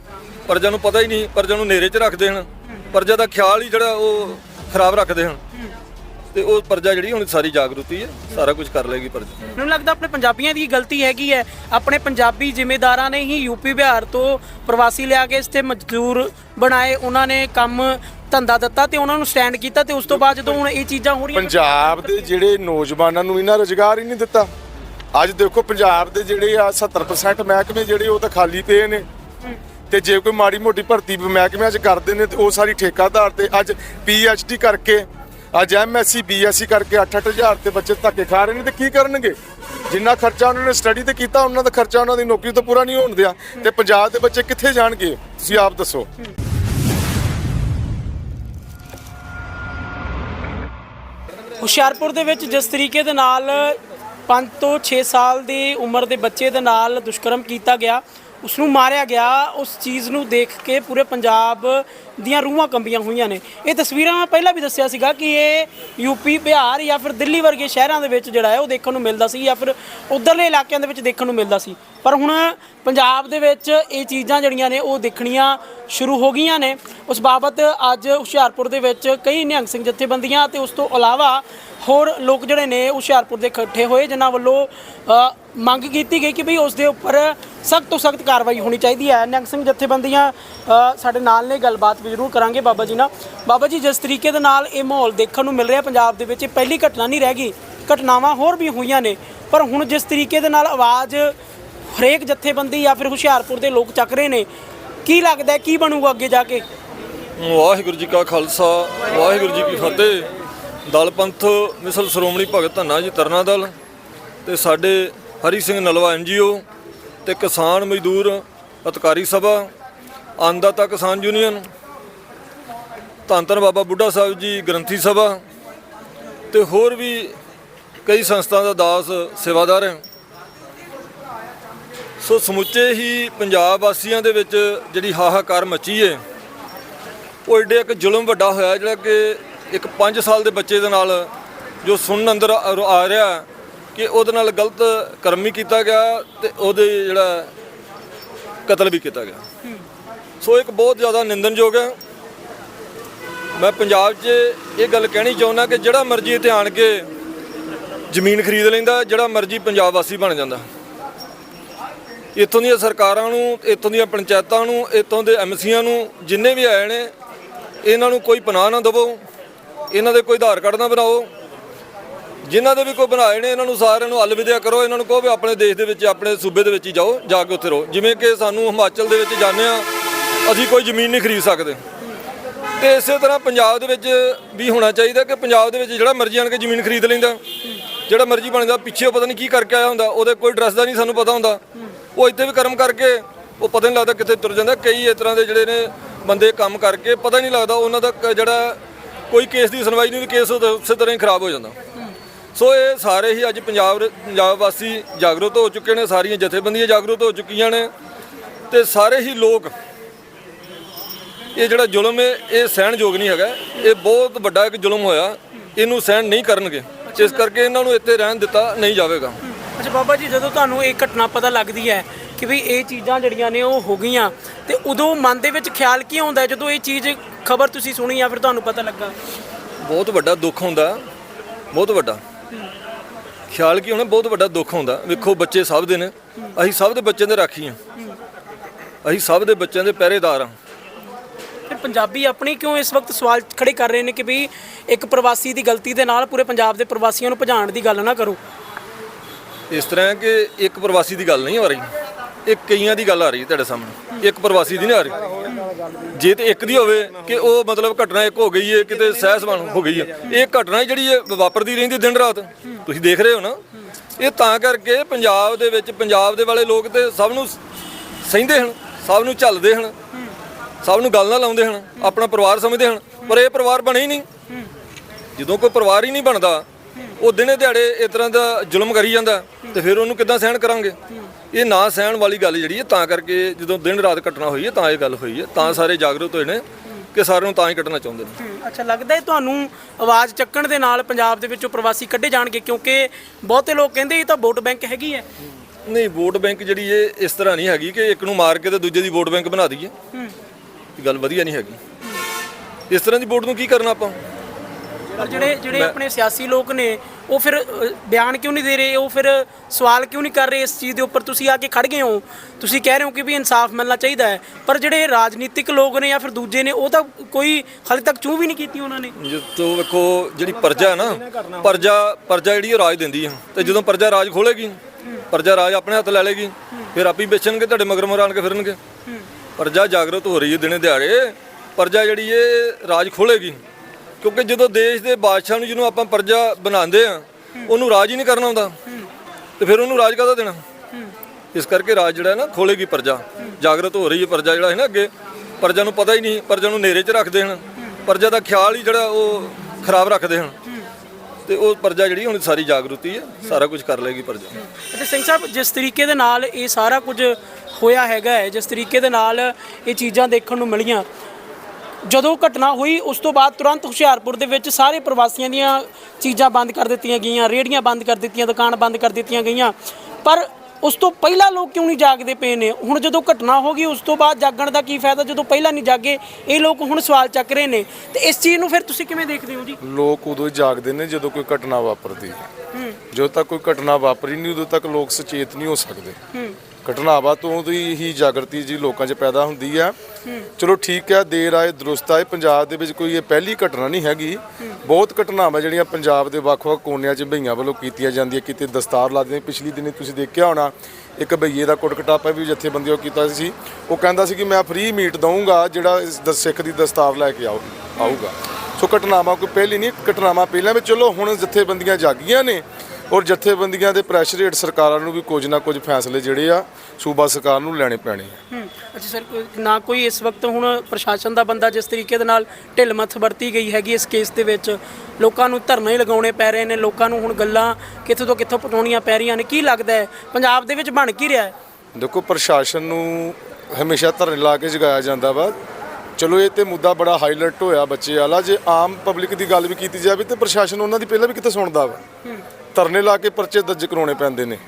ਪਰਜਾ ਨੂੰ ਪਤਾ ਹੀ ਨਹੀਂ ਪਰਜਾ ਨੂੰ ਨੇਰੇ 'ਚ ਰੱਖਦੇ ਹਨ। ਪਰਜਾ ਦਾ ਖਿਆਲ ਹੀ ਜਿਹੜਾ ਉਹ ਖਰਾਬ ਰੱਖਦੇ ਹਨ। ਤੇ ਉਹ ਪਰਜਾ ਜਿਹੜੀ ਹੁਣ ਸਾਰੀ ਜਾਗਰੂਕਤੀ ਹੈ ਸਾਰਾ ਕੁਝ ਕਰ ਲੇਗੀ ਪਰਜਾ। ਮੈਨੂੰ ਲੱਗਦਾ ਆਪਣੇ ਪੰਜਾਬੀਆਂ ਦੀ ਗਲਤੀ ਹੈਗੀ ਹੈ। ਆਪਣੇ ਪੰਜਾਬੀ ਜ਼ਿੰਮੇਦਾਰਾਂ ਨੇ ਹੀ ਯੂਪੀ ਬਿਹਾਰ ਤੋਂ ਪ੍ਰਵਾਸੀ ਲਿਆ ਕੇ ਇੱਥੇ ਮਜ਼ਦੂਰ ਬਣਾਏ। ਉਹਨਾਂ ਨੇ ਕੰਮ ਧੰਦਾ ਦਿੱਤਾ ਤੇ ਉਹਨਾਂ ਨੂੰ ਸਟੈਂਡ ਕੀਤਾ ਤੇ ਉਸ ਤੋਂ ਬਾਅਦ ਜਦੋਂ ਹੁਣ ਇਹ ਚੀਜ਼ਾਂ ਹੋ ਰਹੀਆਂ ਪੰਜਾਬ ਦੇ ਜਿਹੜੇ ਨੌਜਵਾਨਾਂ ਨੂੰ ਇਹਨਾਂ ਰੁਜ਼ਗਾਰ ਹੀ ਨਹੀਂ ਦਿੱਤਾ। ਅੱਜ ਦੇਖੋ ਪੰਜਾਬ ਦੇ ਜਿਹੜੇ ਆ 70% ਮਹਿਕਮੇ ਜਿਹੜੇ ਉਹ ਤਾਂ ਖਾਲੀ ਪਏ ਨੇ। ਤੇ ਜੇ ਕੋਈ ਮਾੜੀ ਮੋਟੀ ਭਰਤੀ ਮਹਿਕਮਿਆਂ 'ਚ ਕਰਦੇ ਨੇ ਤੇ ਉਹ ਸਾਰੀ ਠੇਕਾਦਾਰ ਤੇ ਅੱਜ ਡੀ ਕਰਕੇ, ਅੱਜ ਐਮਐਸਸੀ ਬੀਐਸਸੀ ਕਰਕੇ 8-8000 ਤੇ ਬੱਚੇ ਧੱਕੇ ਖਾ ਰਹੇ ਨੇ ਤੇ ਕੀ ਕਰਨਗੇ? ਜਿੰਨਾ ਖਰਚਾ ਉਹਨਾਂ ਨੇ ਸਟੱਡੀ ਤੇ ਕੀਤਾ, ਉਹਨਾਂ ਦਾ ਖਰਚਾ ਉਹਨਾਂ ਦੀ ਨੌਕਰੀ ਤੋਂ ਪੂਰਾ ਨਹੀਂ ਹੋਣ ਦਿਆ। ਤੇ ਪੰਜਾਬ ਦੇ ਬੱਚੇ ਕਿੱਥੇ ਜਾਣਗੇ? ਤੁਸੀਂ ਆਪ ਦੱਸੋ। ਹੁਸ਼ਿਆਰਪੁਰ ਦੇ ਵਿੱਚ ਜਿਸ ਤਰੀਕੇ ਦੇ ਨਾਲ 5 ਤੋਂ 6 ਸਾਲ ਦੀ ਉਮਰ ਦੇ ਬੱਚੇ ਦੇ ਨਾਲ ਦੁਸ਼ਕਰਮ ਕੀਤਾ ਗਿਆ ਉਸ ਨੂੰ ਮਾਰਿਆ ਗਿਆ, ਉਸ ਚੀਜ਼ ਨੂੰ ਦੇਖ ਕੇ ਪੂਰੇ ਪੰਜਾਬ ਦੀਆਂ ਰੂਹਾਂ ਕੰਬੀਆਂ ਹੋਈਆਂ ਨੇ। ਇਹ ਤਸਵੀਰਾਂ ਮੈਂ ਪਹਿਲਾਂ ਵੀ ਦੱਸਿਆ ਸੀਗਾ ਕਿ ਇਹ ਯੂਪੀ ਬਿਹਾਰ ਜਾਂ ਫਿਰ ਦਿੱਲੀ ਵਰਗੇ ਸ਼ਹਿਰਾਂ ਦੇ ਵਿੱਚ ਜਿਹੜਾ ਹੈ ਉਹ ਦੇਖਣ ਨੂੰ ਮਿਲਦਾ ਸੀ ਜਾਂ ਫਿਰ ਉਧਰਲੇ ਇਲਾਕਿਆਂ ਦੇ ਵਿੱਚ ਦੇਖਣ ਨੂੰ ਮਿਲਦਾ ਸੀ। ਪਰ ਹੁਣ ਪੰਜਾਬ ਦੇ ਵਿੱਚ ਇਹ ਚੀਜ਼ਾਂ ਜਿਹੜੀਆਂ ਨੇ ਉਹ ਦੇਖਣੀਆਂ ਸ਼ੁਰੂ ਹੋ ਗਈਆਂ ਨੇ। ਉਸ ਬਾਬਤ ਅੱਜ ਹੁਸ਼ਿਆਰਪੁਰ ਦੇ ਵਿੱਚ ਕਈ ਨਿਹੰਗ ਸਿੰਘ ਜਥੇਬੰਦੀਆਂ ਤੇ ਉਸ ਤੋਂ ਇਲਾਵਾ ਹੋਰ ਲੋਕ ਜਿਹੜੇ ਨੇ ਹੁਸ਼ਿਆਰਪੁਰ ਦੇ ਇਕੱਠੇ ਹੋਏ, ਜਿਨ੍ਹਾਂ ਵੱਲੋਂ ਮੰਗ ਕੀਤੀ ਗਈ ਕਿ ਭਈ ਉਸ ਦੇ ਉੱਪਰ ਸਖਤ ਤੋਂ ਸਖਤ ਕਾਰਵਾਈ ਹੋਣੀ ਚਾਹੀਦੀ ਹੈ। ਨਿਹੰਗ ਸਿੰਘ ਜਥੇਬੰਦੀਆਂ ਸਾਡੇ ਨਾਲ ਨੇ, ਗੱਲਬਾਤ ਵੀ ਜ਼ਰੂਰ ਕਰਾਂਗੇ ਬਾਬਾ ਜੀ ਨਾਲ। ਬਾਬਾ ਜੀ, ਜਿਸ ਤਰੀਕੇ ਦੇ ਨਾਲ ਇਹ ਮਾਹੌਲ ਦੇਖਣ ਨੂੰ ਮਿਲ ਰਿਹਾ ਪੰਜਾਬ ਦੇ ਵਿੱਚ, ਇਹ ਪਹਿਲੀ ਘਟਨਾ ਨਹੀਂ ਰਹਿ ਗਈ, ਘਟਨਾਵਾਂ ਹੋਰ ਵੀ ਹੋਈਆਂ ਨੇ। ਪਰ ਹੁਣ ਜਿਸ ਤਰੀਕੇ ਦੇ ਨਾਲ ਆਵਾਜ਼ ਹਰੇਕ ਜਥੇਬੰਦੀ ਜਾਂ ਫਿਰ ਹੁਸ਼ਿਆਰਪੁਰ ਦੇ ਲੋਕ ਚੱਕ ਰਹੇ ਨੇ, ਕੀ ਲੱਗਦਾ ਕੀ ਬਣੂਗਾ ਅੱਗੇ ਜਾ ਕੇ? ਵਾਹਿਗੁਰੂ ਜੀ ਕਾ ਖਾਲਸਾ, ਵਾਹਿਗੁਰੂ ਜੀ ਕੀ ਫਤਿਹ। ਦਲ ਪੰਥ ਮਿਸਲ ਸ਼੍ਰੋਮਣੀ ਭਗਤ ਧੰਨਾ ਜੀ ਤਰਨਾ ਦਲ ਤੇ ਸਾਡੇ ਹਰੀ ਸਿੰਘ ਨਲਵਾ ਐਨਜੀਓ ਤੇ ਕਿਸਾਨ ਮਜ਼ਦੂਰ ਅਧਿਕਾਰੀ ਸਭਾ ਆਨਦਾਤਾ ਕਿਸਾਨ ਯੂਨੀਅਨ ਧੰਨ ਧੰਨ ਬਾਬਾ ਬੁੱਢਾ ਸਾਹਿਬ ਜੀ ਗ੍ਰੰਥੀ ਸਭਾ ਤੇ ਹੋਰ ਵੀ ਕਈ ਸੰਸਥਾ ਦਾ ਦਾਸ ਸੇਵਾਦਾਰ ਹੈ। ਸੋ ਸਮੁੱਚੇ ਹੀ ਪੰਜਾਬ ਵਾਸੀਆਂ ਦੇ ਵਿੱਚ ਜਿਹੜੀ ਹਾਹਾਕਾਰ ਮਚੀ ਹੈ, ਉਹ ਏਡੇ ਇੱਕ ਜ਼ੁਲਮ ਵੱਡਾ ਹੋਇਆ ਜਿਹੜਾ ਕਿ ਇੱਕ 5 ਸਾਲ ਦੇ ਬੱਚੇ ਦੇ ਨਾਲ ਜੋ ਸੁਣਨ ਅੰਦਰ ਆ ਰਿਹਾ ਕਿ ਉਹਦੇ ਨਾਲ ਗਲਤ ਕਰਮ ਵੀ ਕੀਤਾ ਗਿਆ ਤੇ ਉਹਦੇ ਜਿਹੜਾ ਕਤਲ ਵੀ ਕੀਤਾ ਗਿਆ। ਸੋ ਇੱਕ ਬਹੁਤ ਜ਼ਿਆਦਾ ਨਿੰਦਨਯੋਗ ਹੈ। ਮੈਂ ਪੰਜਾਬ 'ਚ ਇਹ ਗੱਲ ਕਹਿਣੀ ਚਾਹੁੰਦਾ ਕਿ ਜਿਹੜਾ ਮਰਜ਼ੀ ਇੱਥੇ ਆਣ ਕੇ ਜ਼ਮੀਨ ਖਰੀਦ ਲੈਂਦਾ, ਜਿਹੜਾ ਮਰਜ਼ੀ ਪੰਜਾਬ ਵਾਸੀ ਬਣ ਜਾਂਦਾ। ਇੱਥੋਂ ਦੀਆਂ ਸਰਕਾਰਾਂ ਨੂੰ, ਇੱਥੋਂ ਦੀਆਂ ਪੰਚਾਇਤਾਂ ਨੂੰ, ਇੱਥੋਂ ਦੇ ਐਮਸੀਆਂ ਨੂੰ ਜਿੰਨੇ ਵੀ ਆਏ ਨੇ, ਇਹਨਾਂ ਨੂੰ ਕੋਈ ਪਨਾਹ ਨਾ ਦਿਵੋ, ਇਹਨਾਂ ਦੇ ਕੋਈ ਆਧਾਰ ਕਾਰਡ ਨਾ ਬਣਾਓ। ਜਿਨ੍ਹਾਂ ਦੇ ਵੀ ਕੋਈ ਬਣਾਏ ਨੇ, ਇਹਨਾਂ ਨੂੰ ਸਾਰਿਆਂ ਨੂੰ ਅਲਵਿਦਿਆ ਕਰੋ, ਇਹਨਾਂ ਨੂੰ ਕਹੋ ਵੀ ਆਪਣੇ ਦੇਸ਼ ਦੇ ਵਿੱਚ, ਆਪਣੇ ਸੂਬੇ ਦੇ ਵਿੱਚ ਹੀ ਜਾਓ, ਜਾ ਕੇ ਉੱਥੇ ਰਹੋ। ਜਿਵੇਂ ਕਿ ਸਾਨੂੰ ਹਿਮਾਚਲ ਦੇ ਵਿੱਚ ਜਾਂਦੇ ਆ ਅਸੀਂ ਕੋਈ ਜ਼ਮੀਨ ਨਹੀਂ ਖਰੀਦ ਸਕਦੇ। ਤੇ ਇਸੇ ਤਰ੍ਹਾਂ ਪੰਜਾਬ ਦੇ ਵਿੱਚ ਵੀ ਹੋਣਾ ਚਾਹੀਦਾ ਕਿ ਪੰਜਾਬ ਦੇ ਵਿੱਚ ਜਿਹੜਾ ਮਰਜ਼ੀ ਆਣ ਕੇ ਜ਼ਮੀਨ ਖਰੀਦ ਲੈਂਦਾ। ਜਿਹੜਾ ਮਰਜ਼ੀ ਬਣਦਾ ਪਿੱਛੇ ਉਹ ਪਤਾ ਨਹੀਂ ਕੀ ਕਰਕੇ ਆਇਆ ਹੁੰਦਾ, ਉਹਦੇ ਕੋਈ ਡਰੈਸ ਦਾ ਨਹੀਂ ਸਾਨੂੰ ਪਤਾ ਹੁੰਦਾ। ਉਹ ਇੱਥੇ ਵੀ ਕਰਮ ਕਰਕੇ, ਉਹ ਪਤਾ ਨਹੀਂ ਲੱਗਦਾ ਕਿੱਥੇ ਤੁਰ ਜਾਂਦਾ। ਕਈ ਇਸ ਤਰ੍ਹਾਂ ਦੇ ਜਿਹੜੇ ਨੇ ਬੰਦੇ ਕੰਮ ਕਰਕੇ, ਪਤਾ ਨਹੀਂ ਲੱਗਦਾ ਉਹਨਾਂ ਦਾ ਕ- ਜਿਹੜਾ ਕੋਈ ਕੇਸ ਦੀ ਸੁਣਵਾਈ ਨਹੀਂ ਕੇਸ ਉਸੇ ਤਰ੍ਹਾਂ ਹੀ ਖਰਾਬ ਹੋ ਜਾਂਦਾ। ਸੋ ਇਹ ਸਾਰੇ ਹੀ ਅੱਜ ਪੰਜਾਬ ਪੰਜਾਬ ਵਾਸੀ ਜਾਗਰੂਕ ਹੋ ਚੁੱਕੇ ਨੇ ਸਾਰੀਆਂ ਜਥੇਬੰਦੀਆਂ ਜਾਗਰੂਕ ਹੋ ਚੁੱਕੀਆਂ ਨੇ ਤੇ ਸਾਰੇ ਹੀ ਲੋਕ ਇਹ ਜਿਹੜਾ ਜ਼ੁਲਮ ਹੈ ਇਹ ਸਹਿਣਯੋਗ ਨਹੀਂ ਹੈਗਾ। ਇਹ ਬਹੁਤ ਵੱਡਾ ਇੱਕ ਜ਼ੁਲਮ ਹੋਇਆ ਇਹਨੂੰ ਸਹਿਣ ਨਹੀਂ ਕਰਨਗੇ। ਇਸ ਕਰਕੇ ਇਹਨਾਂ ਨੂੰ ਇੱਥੇ ਰਹਿਣ ਦਿੱਤਾ ਨਹੀਂ ਜਾਵੇਗਾ। ਅੱਛਾ ਬਾਬਾ ਜੀ ਜਦੋਂ ਤੁਹਾਨੂੰ ਇਹ ਘਟਨਾ ਪਤਾ ਲੱਗਦੀ ਹੈ ਕਿ ਵੀ ਇਹ ਚੀਜ਼ਾਂ ਜਿਹੜੀਆਂ ਨੇ ਉਹ ਹੋ ਗਈਆਂ ਤੇ ਉਦੋਂ ਮਨ ਦੇ ਵਿੱਚ ਖਿਆਲ ਕੀ ਆਉਂਦਾ ਜਦੋਂ ਇਹ ਚੀਜ਼ ਖਬਰ ਤੁਸੀਂ ਸੁਣੀ ਜਾਂ ਫਿਰ ਤੁਹਾਨੂੰ ਪਤਾ ਲੱਗਾ? ਬਹੁਤ ਵੱਡਾ ਦੁੱਖ ਹੁੰਦਾ ਬਹੁਤ ਵੱਡਾ। ਖਿਆਲ ਕੀ ਹੋਣਾ ਬਹੁਤ ਵੱਡਾ ਦੁੱਖ ਹੁੰਦਾ। ਵੇਖੋ ਬੱਚੇ ਸਭ ਦੇ ਨੇ। ਅਸੀਂ ਸਭ ਦੇ ਬੱਚਿਆਂ ਦੇ ਰਾਖੀ ਹਾਂ। ਅਸੀਂ ਸਭ ਦੇ ਬੱਚਿਆਂ ਦੇ ਪਹਿਰੇਦਾਰ ਹਾਂ। ਫਿਰ ਪੰਜਾਬੀ ਆਪਣੀ ਕਿਉਂ ਇਸ ਵਕਤ ਸਵਾਲ ਖੜੇ ਕਰ ਰਹੇ ਨੇ ਕਿ ਵੀ ਇੱਕ ਪ੍ਰਵਾਸੀ ਦੀ ਗਲਤੀ ਦੇ ਨਾਲ ਪੂਰੇ ਪੰਜਾਬ ਦੇ ਪ੍ਰਵਾਸੀਆਂ ਨੂੰ ਭਜਾਉਣ ਦੀ ਗੱਲ ਨਾ ਕਰੋ? ਇਸ ਤਰ੍ਹਾਂ ਹੈ ਕਿ ਇੱਕ ਪ੍ਰਵਾਸੀ ਦੀ ਗੱਲ ਨਹੀਂ ਆ ਰਹੀ। ਇਹ ਕਈਆਂ ਦੀ ਗੱਲ ਆ ਰਹੀ ਹੈ ਤੁਹਾਡੇ ਸਾਹਮਣੇ। ਇੱਕ ਪ੍ਰਵਾਸੀ ਦੀ ਨਹੀਂ ਆ ਰਹੀ ਜੇ ਤੇ ਇੱਕ ਦੀ ਹੋਵੇ ਕਿ ਉਹ ਮਤਲਬ ਘਟਨਾ ਇੱਕ ਹੋ ਗਈ ਹੈ, ਕਿਤੇ ਸਹਿਸਵਾਨ ਹੋ ਗਈ ਹੈ। ਇਹ ਘਟਨਾ ਜਿਹੜੀ ਹੈ ਵਾਪਰਦੀ ਰਹਿੰਦੀ ਦਿਨ ਰਾਤ। ਤੁਸੀਂ ਦੇਖ ਰਹੇ ਹੋ ਨਾ? ਇਹ ਤਾਂ ਕਰਕੇ ਪੰਜਾਬ ਦੇ ਵਿੱਚ ਪੰਜਾਬ ਦੇ ਵਾਲੇ ਲੋਕ ਤੇ ਸਭ ਨੂੰ ਸਹਿੰਦੇ ਹਨ, ਸਭ ਨੂੰ ਝੱਲਦੇ ਹਨ, ਸਭ ਨੂੰ ਗੱਲ ਨਾਲ ਲਾਉਂਦੇ ਹਨ, ਆਪਣਾ ਪਰਿਵਾਰ ਸਮਝਦੇ ਹਨ। ਪਰ ਇਹ ਪਰਿਵਾਰ ਬਣੇ ਹੀ ਨਹੀਂ। ਜਦੋਂ ਕੋਈ ਪਰਿਵਾਰ ਹੀ ਨਹੀਂ ਬਣਦਾ ਉਹ ਦਿਨੇ ਦਿਹਾੜੇ ਇਸ ਤਰ੍ਹਾਂ ਦਾ ਜ਼ੁਲਮ ਕਰੀ ਜਾਂਦਾ ਤੇ ਫਿਰ ਉਹਨੂੰ ਕਿੱਦਾਂ ਸਹਿਣ ਕਰਾਂਗੇ? ਇਹ ਨਾ ਸਹਿਣ ਵਾਲੀ ਗੱਲ ਜਿਹੜੀ ਹੈ ਤਾਂ ਕਰਕੇ ਜਦੋਂ ਦਿਨ ਰਾਤ ਘਟਨਾ ਹੋਈ ਹੈ ਤਾਂ ਇਹ ਗੱਲ ਹੋਈ ਹੈ। ਤਾਂ ਸਾਰੇ ਜਾਗਰੂਕ ਹੋਏ ਨੇ ਕਿ ਸਾਰਿਆਂ ਨੂੰ ਤਾਂ ਹੀ ਕੱਟਣਾ ਚਾਹੁੰਦੇ ਨੇ। ਅੱਛਾ ਲੱਗਦਾ ਹੈ ਤੁਹਾਨੂੰ ਆਵਾਜ਼ ਚੱਕਣ ਦੇ ਨਾਲ ਪੰਜਾਬ ਦੇ ਵਿੱਚੋਂ ਪ੍ਰਵਾਸੀ ਕੱਢੇ ਜਾਣਗੇ ਕਿਉਂਕਿ ਬਹੁਤੇ ਲੋਕ ਕਹਿੰਦੇ ਇਹ ਤਾਂ ਵੋਟ ਬੈਂਕ ਹੈਗੀ ਹੈ। ਨਹੀਂ ਵੋਟ ਬੈਂਕ ਜਿਹੜੀ ਇਹ ਇਸ ਤਰ੍ਹਾਂ ਨਹੀਂ ਹੈਗੀ ਕਿ ਇੱਕ ਨੂੰ ਮਾਰ ਕੇ ਤੇ ਦੂਜੇ ਦੀ ਵੋਟ ਬੈਂਕ ਬਣਾ ਦਈਏ। ਇਹ ਗੱਲ ਵਧੀਆ ਨਹੀਂ ਹੈਗੀ। ਇਸ ਤਰ੍ਹਾਂ ਦੀ ਵੋਟ ਨੂੰ ਕੀ ਕਰਨਾ ਆਪਾਂ? ਪਰ ਜਿਹੜੇ ਜਿਹੜੇ ਆਪਣੇ ਸਿਆਸੀ ਲੋਕ ਨੇ ਉਹ ਫਿਰ ਬਿਆਨ ਕਿਉਂ ਨਹੀਂ ਦੇ ਰਹੇ? ਉਹ ਫਿਰ ਸਵਾਲ ਕਿਉਂ ਨਹੀਂ ਕਰ ਰਹੇ ਇਸ ਚੀਜ਼ ਦੇ ਉੱਪਰ? ਤੁਸੀਂ ਆ ਕੇ ਖੜ ਗਏ ਹੋ। ਤੁਸੀਂ ਕਹਿ ਰਹੇ ਹੋ ਕਿ ਵੀ ਇਨਸਾਫ ਮਿਲਣਾ ਚਾਹੀਦਾ ਹੈ। ਪਰ ਜਿਹੜੇ ਰਾਜਨੀਤਿਕ ਲੋਕ ਨੇ ਜਾਂ ਫਿਰ ਦੂਜੇ ਨੇ ਉਹ ਤਾਂ ਕੋਈ ਹਾਲੇ ਤੱਕ ਚੂਹ ਵੀ ਨਹੀਂ ਕੀਤੀ ਉਹਨਾਂ ਨੇ। ਜਦੋਂ ਵੇਖੋ ਜਿਹੜੀ ਪਰਜਾ ਨਾ ਪਰਜਾ ਪਰਜਾ ਜਿਹੜੀ ਉਹ ਰਾਜ ਦਿੰਦੀ ਆ। ਤੇ ਜਦੋਂ ਪਰਜਾ ਰਾਜ ਖੋਲੇਗੀ ਪਰਜਾ ਰਾਜ ਆਪਣੇ ਹੱਥ ਲੈ ਲੇਗੀ ਫਿਰ ਆਪੀ ਵੇਚਣਗੇ ਤੁਹਾਡੇ ਮਗਰ ਮਗਰ ਆਣ ਕੇ ਫਿਰਨਗੇ। ਪਰਜਾ ਜਾਗਰੂਕ ਹੋ ਰਹੀ ਹੈ ਦਿਨੇ ਦਿਹਾੜੇ। ਪਰਜਾ ਜਿਹੜੀ ਇਹ ਰਾਜ ਖੋਲੇਗੀ ਕਿਉਂਕਿ ਜਦੋਂ ਦੇਸ਼ ਦੇ ਬਾਦਸ਼ਾਹ ਨੂੰ ਜਿਹਨੂੰ ਆਪਾਂ ਪਰਜਾ ਬਣਾਉਂਦੇ ਆ, ਉਹਨੂੰ ਰਾਜ ਹੀ ਨਹੀਂ ਕਰਨਾ ਆਉਂਦਾ। ਤੇ ਫਿਰ ਉਹਨੂੰ ਰਾਜ ਕਾਹਦਾ ਦੇਣਾ? ਇਸ ਕਰਕੇ ਰਾਜ ਜਿਹੜਾ ਹੈ ਨਾ, ਖੋਲੇਗੀ ਪ੍ਰਜਾ। ਜਾਗਰਤ ਹੋ ਰਹੀ ਹੈ ਪ੍ਰਜਾ ਜਿਹੜਾ ਹੈ ਨਾ ਅੱਗੇ। ਪ੍ਰਜਾ ਨੂੰ ਪਤਾ ਹੀ ਨਹੀਂ, ਪ੍ਰਜਾ ਨੂੰ ਨੇਰੇ 'ਚ ਰੱਖਦੇ ਹਨ। ਪ੍ਰਜਾ ਦਾ ਖਿਆਲ ਹੀ ਜਿਹੜਾ ਉਹ ਖਰਾਬ ਰੱਖਦੇ ਹਨ। ਤੇ ਉਹ ਪਰਜਾ ਜਿਹੜੀ ਹੁਣ ਸਾਰੀ ਜਾਗਰੂਤੀ ਹੈ, ਸਾਰਾ ਕੁਝ ਕਰ ਲਏਗੀ ਪ੍ਰਜਾ। ਅਤੇ ਸਿੰਘ ਸਾਹਿਬ, ਜਿਸ ਤਰੀਕੇ ਦੇ ਨਾਲ ਇਹ ਸਾਰਾ ਕੁਝ ਹੋਇਆ ਹੈਗਾ ਹੈ, ਜਿਸ ਤਰੀਕੇ ਦੇ ਨਾਲ ਇਹ ਚੀਜ਼ਾਂ ਦੇਖਣ ਨੂੰ ਮਿਲੀਆਂ ਜਦੋਂ ਘਟਨਾ ਹੋਈ ਉਸ ਤੋਂ ਬਾਅਦ ਤੁਰੰਤ ਹੁਸ਼ਿਆਰਪੁਰ ਦੇ ਵਿੱਚ ਸਾਰੇ ਪ੍ਰਵਾਸੀਆਂ ਦੀਆਂ ਚੀਜ਼ਾਂ ਬੰਦ ਕਰ ਦਿੱਤੀਆਂ ਗਈਆਂ ਰੇੜੀਆਂ ਬੰਦ ਕਰ ਦਿੱਤੀਆਂ ਦੁਕਾਨ ਬੰਦ ਕਰ ਦਿੱਤੀਆਂ ਗਈਆਂ। ਪਰ ਉਸ ਤੋਂ ਪਹਿਲਾਂ ਲੋਕ ਕਿਉਂ ਨਹੀਂ ਜਾਗਦੇ ਪਏ ਨੇ? ਹੁਣ ਜਦੋਂ ਘਟਨਾ ਹੋ ਗਈ ਉਸ ਤੋਂ ਬਾਅਦ ਜਾਗਣ ਦਾ ਕੀ ਫਾਇਦਾ? ਜਦੋਂ ਪਹਿਲਾਂ ਨਹੀਂ ਜਾਗੇ ਇਹ ਲੋਕ ਹੁਣ ਸਵਾਲ ਚੱਕ ਰਹੇ ਨੇ। ਤੇ ਇਸ ਚੀਜ਼ ਨੂੰ ਫਿਰ ਤੁਸੀਂ ਕਿਵੇਂ ਦੇਖਦੇ ਹੋ ਜੀ? ਲੋਕ ਉਦੋਂ ਹੀ ਜਾਗਦੇ ਨੇ ਜਦੋਂ ਕੋਈ ਘਟਨਾ ਵਾਪਰਦੀ ਹੈ। ਜਦੋਂ ਤੱਕ ਕੋਈ ਘਟਨਾ ਵਾਪਰੀ ਨਹੀਂ ਉਦੋਂ ਤੱਕ ਲੋਕ ਸੁਚੇਤ ਨਹੀਂ ਹੋ ਸਕਦੇ। ਘਟਨਾਵਾਂ ਤੋਂ ਉਦੋਂ ਹੀ ਜਾਗਰਤੀ ਜੀ ਲੋਕਾਂ 'ਚ ਪੈਦਾ ਹੁੰਦੀ ਆ। ਚਲੋ ਠੀਕ ਹੈ ਦੇਰ ਆਏ, ਦਰੁਸਤ ਆਏ। ਪੰਜਾਬ ਦੇ ਵਿੱਚ ਕੋਈ ਇਹ ਪਹਿਲੀ ਘਟਨਾ ਨਹੀਂ ਹੈਗੀ। ਬਹੁਤ ਘਟਨਾਵਾਂ ਜਿਹੜੀਆਂ ਪੰਜਾਬ ਦੇ ਵੱਖ-ਵੱਖ ਕੋਨਿਆਂ 'ਚ ਭਈਆਂ ਵੱਲੋਂ ਕੀਤੀਆਂ ਜਾਂਦੀਆਂ, ਕਿਤੇ ਦਸਤਾਰ ਲਾ ਦਿੰਦੇ। ਪਿਛਲੀ ਦਿਨੀ ਤੁਸੀਂ ਦੇਖਿਆ ਹੋਣਾ, ਇੱਕ ਭਈਏ ਦਾ ਕੁਟਕਟਾਪਾ ਵੀ ਜਥੇਬੰਦੀਆਂ ਕੀਤਾ ਸੀ। ਉਹ ਕਹਿੰਦਾ ਸੀ ਕਿ ਮੈਂ ਫ੍ਰੀ ਮੀਟ ਦਊਂਗਾ, ਜਿਹੜਾ ਇਸ ਦ- ਸਿੱਖ ਦੀ ਦਸਤਾਰ ਲੈ ਕੇ ਆਊ, ਆਊਗਾ। ਸੋ ਘਟਨਾਵਾਂ ਕੋਈ ਪਹਿਲੀ ਨਹੀਂ, ਘਟਨਾਵਾਂ ਪਹਿਲਾਂ ਵੀ। ਚਲੋ ਹੁਣ ਜਥੇਬੰਦੀਆਂ ਜਾਗੀਆਂ ਨੇ। ਔਰ ਜਥੇਬੰਦੀਆਂ ਦੇ ਪ੍ਰੈਸ਼ਰ ਹੇਠ ਸਰਕਾਰਾਂ ਨੂੰ ਵੀ ਕੁਝ ਨਾ ਕੁਝ ਫੈਸਲੇ ਜਿਹੜੇ ਆ ਸੂਬਾ ਸਰਕਾਰ ਨੂੰ ਲੈਣੇ ਪੈਣੇ ਆ। ਹੂੰ ਅੱਛਾ ਸਰ ਕੋਈ- ਨਾ ਕੋਈ ਇਸ ਵਕਤ ਹੁਣ ਪ੍ਰਸ਼ਾਸਨ ਦਾ ਬੰਦਾ ਜਿਸ ਤਰੀਕੇ ਦੇ ਨਾਲ ਢਿੱਲ ਮੱਥ ਵਰਤੀ ਗਈ ਹੈਗੀ ਇਸ ਕੇਸ ਦੇ ਵਿੱਚ ਲੋਕਾਂ ਨੂੰ ਧਰਨੇ ਲਗਾਉਣੇ ਪੈ ਰਹੇ ਨੇ ਲੋਕਾਂ ਨੂੰ ਹੁਣ ਗੱਲਾਂ ਕਿੱਥੋਂ ਤੋਂ ਕਿੱਥੋਂ ਪਟਾਉਣੀਆਂ ਪੈ ਰਹੀਆਂ ਨੇ ਕੀ ਲੱਗਦਾ ਹੈ? ਪੰਜਾਬ ਦੇ ਵਿੱਚ ਬਣ ਕੀ ਰਿਹਾ ਹੈ? ਦੇਖੋ ਪ੍ਰਸ਼ਾਸਨ ਨੂੰ ਹਮੇਸ਼ਾ ਧਰਨੇ ਲਾ ਕੇ ਜਗਾਇਆ ਜਾਂਦਾ ਵਾ। ਚਲੋ ਇਹ ਤੇ ਮੁੱਦਾ ਬੜਾ ਹਾਈਲਾਈਟ ਹੋਇਆ ਬੱਚੇ ਵਾਲਾ। ਜੇ ਆਮ ਪਬਲਿਕ ਦੀ ਗੱਲ ਵੀ ਕੀਤੀ ਜਾਵੇ ਤੇ ਪ੍ਰਸ਼ਾਸਨ ਉਹਨਾਂ ਦੀ ਪਹਿਲਾਂ ਵੀ ਕਿਤੇ ਸੁਣਦਾ ਵਾ। ਧਰਨੇ ਲਾ ਕੇ ਪਰਚੇ ਦਰਜ ਕਰਾਉਣੇ ਪੈਂਦੇ ਨੇ।